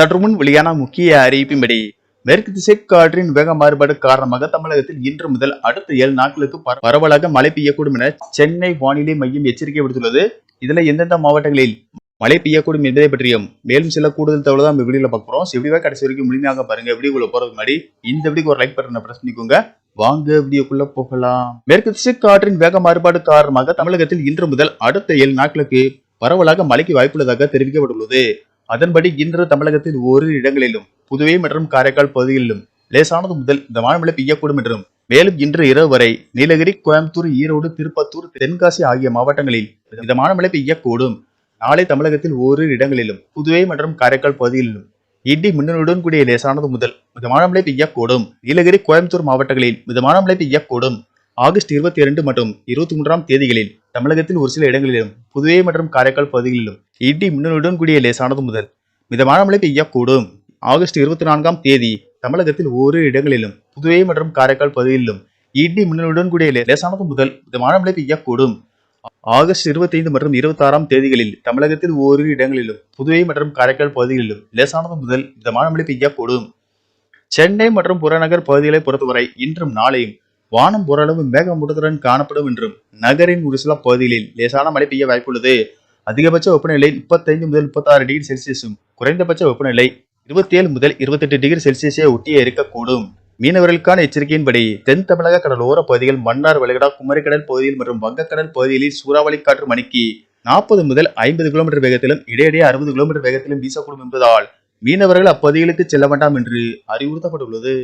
சற்று முன் வெளியான முக்கிய அறிவிப்பின்படி மேற்கு திசை காற்றின் வேக மாறுபாடு காரணமாக தமிழகத்தில் இன்று முதல் அடுத்த ஏழு நாட்களுக்கு பரவலாக மழை பெய்யக்கூடும் என சென்னை வானிலை மையம் எச்சரிக்கை விடுத்துள்ளது. இதுல எந்தெந்த மாவட்டங்களில் மழை பெய்யக்கூடும் என்பதை பற்றியும் மேலும் சில கூடுதல் தகவல் தான் வீடியோல பார்க்க எப்படிவா கடைசி வரைக்கும் முழுமையாக பாருங்க. வீடியோக்குள்ள போறதுக்கு முன்னாடி இந்த வீடியோக்கு ஒரு லைக் பட்டனை பிரஸ் பண்ணிக்கோங்க. வாங்க வீடியோக்குள்ள போகலாம். மேற்கு திசை காற்றின் வேக மாறுபாடு காரணமாக தமிழகத்தில் இன்று முதல் அடுத்த ஏழு நாட்களுக்கு பரவலாக மழைக்கு வாய்ப்புள்ளதாக தெரிவிக்கப்பட்டுள்ளது. அதன்படி இன்று தமிழகத்தில் ஓரிரு இடங்களிலும் புதுவை மற்றும் காரைக்கால் பகுதிகளிலும் லேசானது முதல் இந்த வானமழை பெய்யக்கூடும் என்றும் மேலும் இன்று இரவு வரை நீலகிரி கோயம்புத்தூர் ஈரோடு திருப்பத்தூர் தென்காசி ஆகிய மாவட்டங்களில் மிதமான மழை பெய்யக்கூடும். நாளை தமிழகத்தில் ஓரிரு இடங்களிலும் புதுவை மற்றும் காரைக்கால் பகுதிகளிலும் இடி மின்னலுடன் கூடிய லேசானது முதல் மிதமான மழை பெய்யக்கூடும். நீலகிரி கோயம்புத்தூர் மாவட்டங்களில் மிதமான மழை பெய்யக்கூடும். ஆகஸ்ட் இருபத்தி இரண்டு மற்றும் இருபத்தி மூன்றாம் தேதிகளில் தமிழகத்தில் ஒரு சில இடங்களிலும் புதுவை மற்றும் காரைக்கால் பகுதிகளிலும் இடி மின்னலுடன் கூடிய லேசானது முதல். மிதமான மழை பெய்யக்கூடும். ஆகஸ்ட் இருபத்தி நான்காம் தேதி தமிழகத்தில் ஓரிரு இடங்களிலும் புதுவை மற்றும் காரைக்கால் பகுதியிலும் இடி மின்னலுடன் கூடிய லேசானது முதல் மிதமான மழை பெய்யக்கூடும். ஆகஸ்ட் 25 மற்றும் 26ஆம் தேதிகளில் தமிழகத்தில் ஓரிரு இடங்களிலும் புதுவை மற்றும் காரைக்கால் பகுதிகளிலும் லேசானது முதல் மிதமான மழை பெய்யக்கூடும். சென்னை மற்றும் புறநகர் பகுதிகளை பொறுத்தவரை இன்றும் நாளையும் வானம் ஓரளவு மேகமூட்டத்துடன் காணப்படும் என்றும் நகரின் ஒரு சில பகுதிகளில் லேசான மழை பெய்ய வாய்ப்புள்ளது. அதிகபட்ச வெப்பநிலை 35 முதல் 36 டிகிரி செல்சியஸும் குறைந்தபட்ச வெப்பநிலை 27 முதல் 28 டிகிரி செல்சியஸை ஒட்டியே இருக்கக்கூடும். மீனவர்களுக்கான எச்சரிக்கையின்படி தென் தமிழக கடலோர பகுதிகள் மன்னார் வளைகுடா குமரிக்கடல் பகுதியில் மற்றும் வங்கக்கடல் பகுதிகளில் சூறாவளி காற்று மணிக்கு நாற்பது முதல் ஐம்பது கிலோமீட்டர் வேகத்திலும் இடையிடையே அறுபது கிலோமீட்டர் வேகத்திலும் வீசக்கூடும் என்பதால் மீனவர்கள் அப்பகுதிகளுக்கு செல்ல வேண்டாம் என்று அறிவுறுத்தப்பட்டுள்ளது.